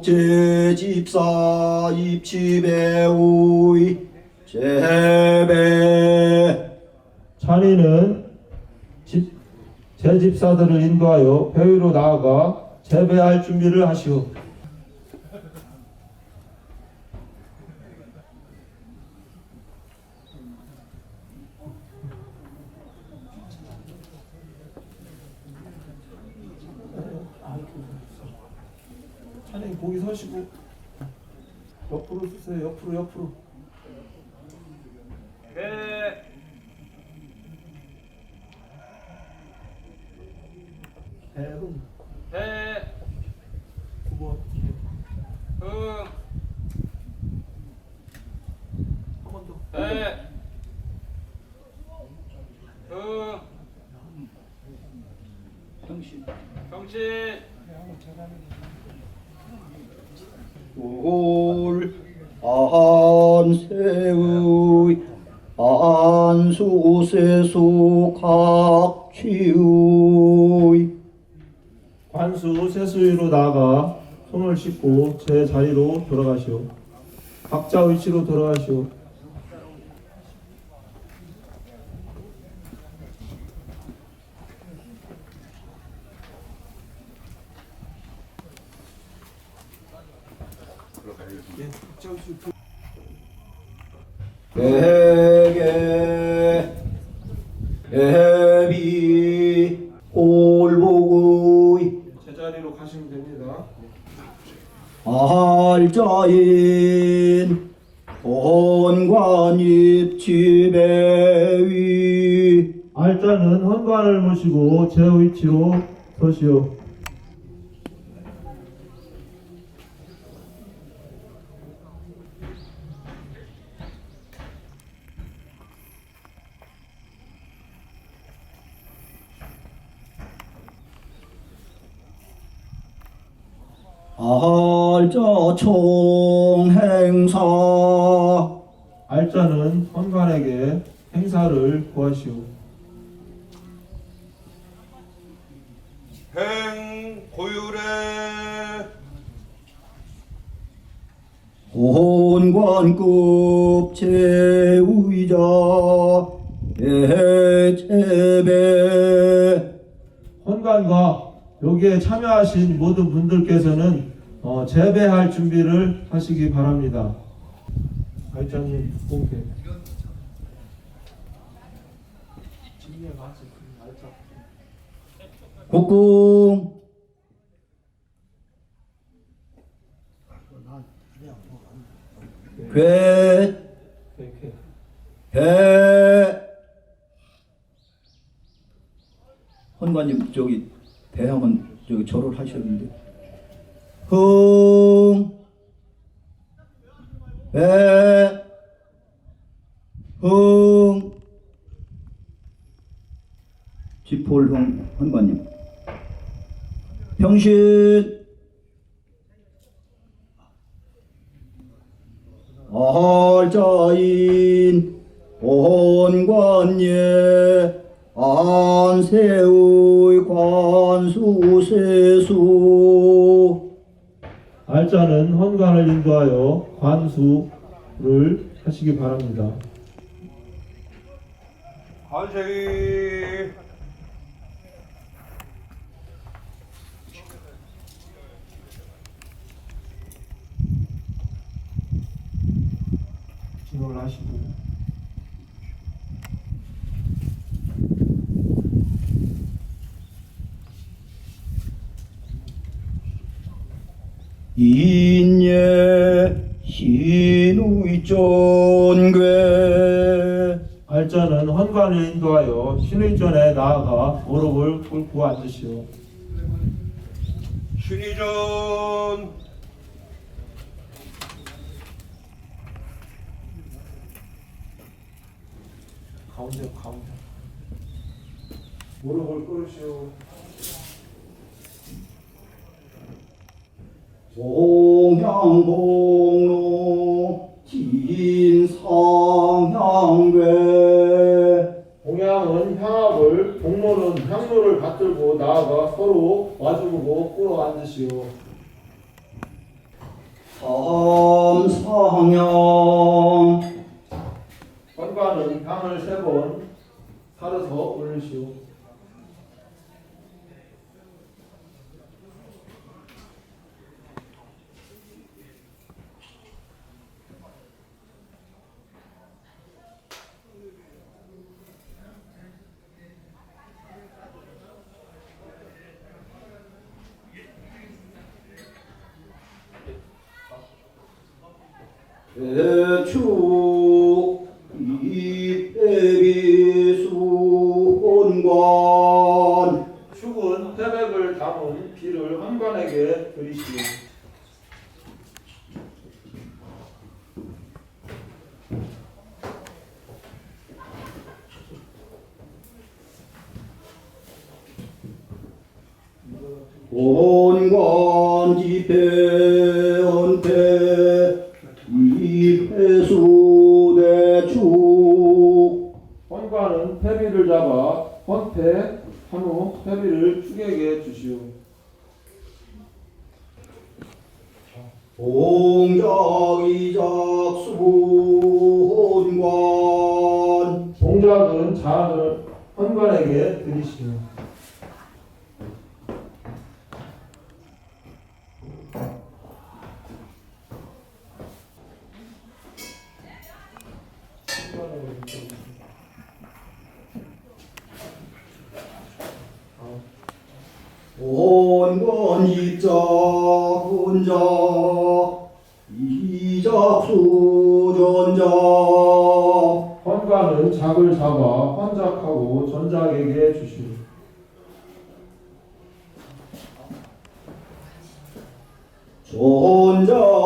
소급 제집사 입치배우의 제배 찬이는 집, 제 집사들을 인도하여 배위로 나아가 재배할 준비를 하시오. 거기 서시고 옆으로 쓰세요. 옆으로 옆으로. 배, 배흥 배, 9번 흥, 한번 더. 배, 흥, 평신 경신, 울 안세의 안수세수 각취의 관수 세수위로 나아가 손을 씻고 제 자리로 돌아가시오. 각자 위치로 돌아가시오. 대개 애비 올복의 제 자리로 가시면 됩니다. 알 자인 본관입 지배위 알자는 헌관을 모시고 제 위치로 서시오. 알자 총 행사. 알자는 헌관에게 행사를 구하시오. 행, 고유래, 본관급 제의자 예체배. 헌관과 여기에 참여하신 모든 분들께서는 어, 재배할 준비를 하시기 바랍니다. 알자님 공개. 국궁 괴. 배 헌관님 저기 배하면 저기 절을 하셨는데. 흥. 배, 흥, 지폴흥 헌관님, 평신, 알자인. 본관예 안세의 관수세수. 알자는 헌관을 인도하여 관수를 하시기 바랍니다. 관세기, 진호를 하시고. 인 신의 존괴 알자는 헌관을 인도하여 신의 전에 나아가 무릎을 꿇고 앉으시오. 신의 전, 가운데 가운데 무릎을 꿇으시오. 동양봉로 진상향괴 공양은 향합을, 공로는 향로를 받들고 나아가 서로 마주보고 꿇어 앉으시오. 삼상영 헌관은 향을 세번 살아서 올리시오. 대추 이배비수 온관 축은 태백을 담은 비를 헌관에게 드리시오. 온관 헌패 한후 패비를 축에게 주시오. 동작이작수 온관 동작은 잔을 헌관에게 드리시오. 입자 혼자 이작수 전자 헌관은 작을 잡아 헌작하고 전작에게 주시오.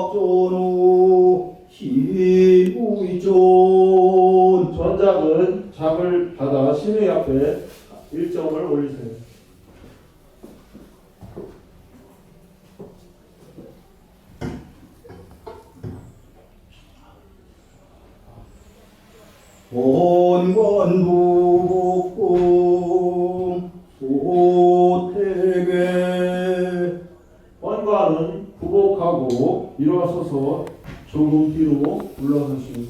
전작전후 희우이전 전작은 작을 받아 신의 앞에 일점을 올리세요. 본관부복궁 소태계 헌관은 구복하고 일어서서 조금 뒤로 물러서시오.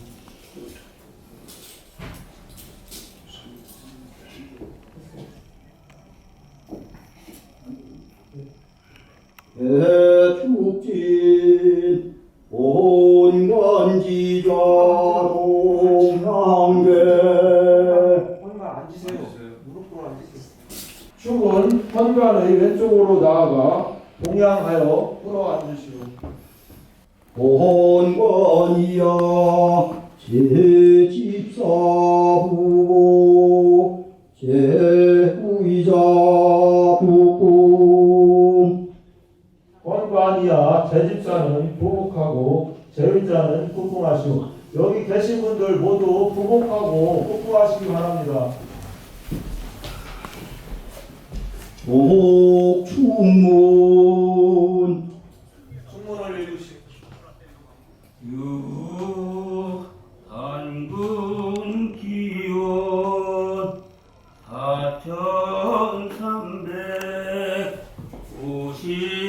대 나아가 동양하여 풀어 앉으시오. 본관이야 제집사 후보 제후이자 국궁 헌관이야 제집사는 부복하고 제의자는 국궁하시오. 여기 계신 분들 모두 부복하고 국궁하시기 바랍니다. 목 충문 충문을 읽으시오. 유한군 기원 하천삼백오십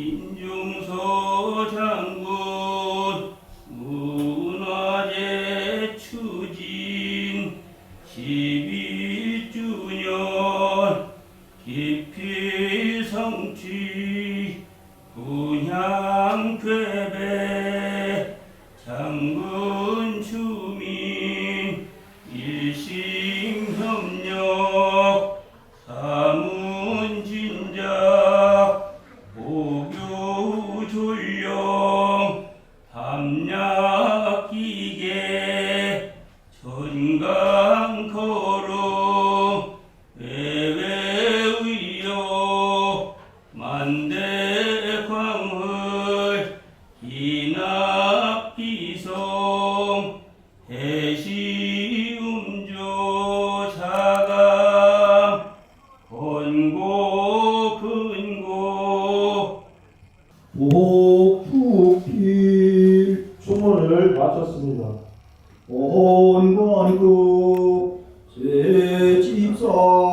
인중소. 온관급 제집사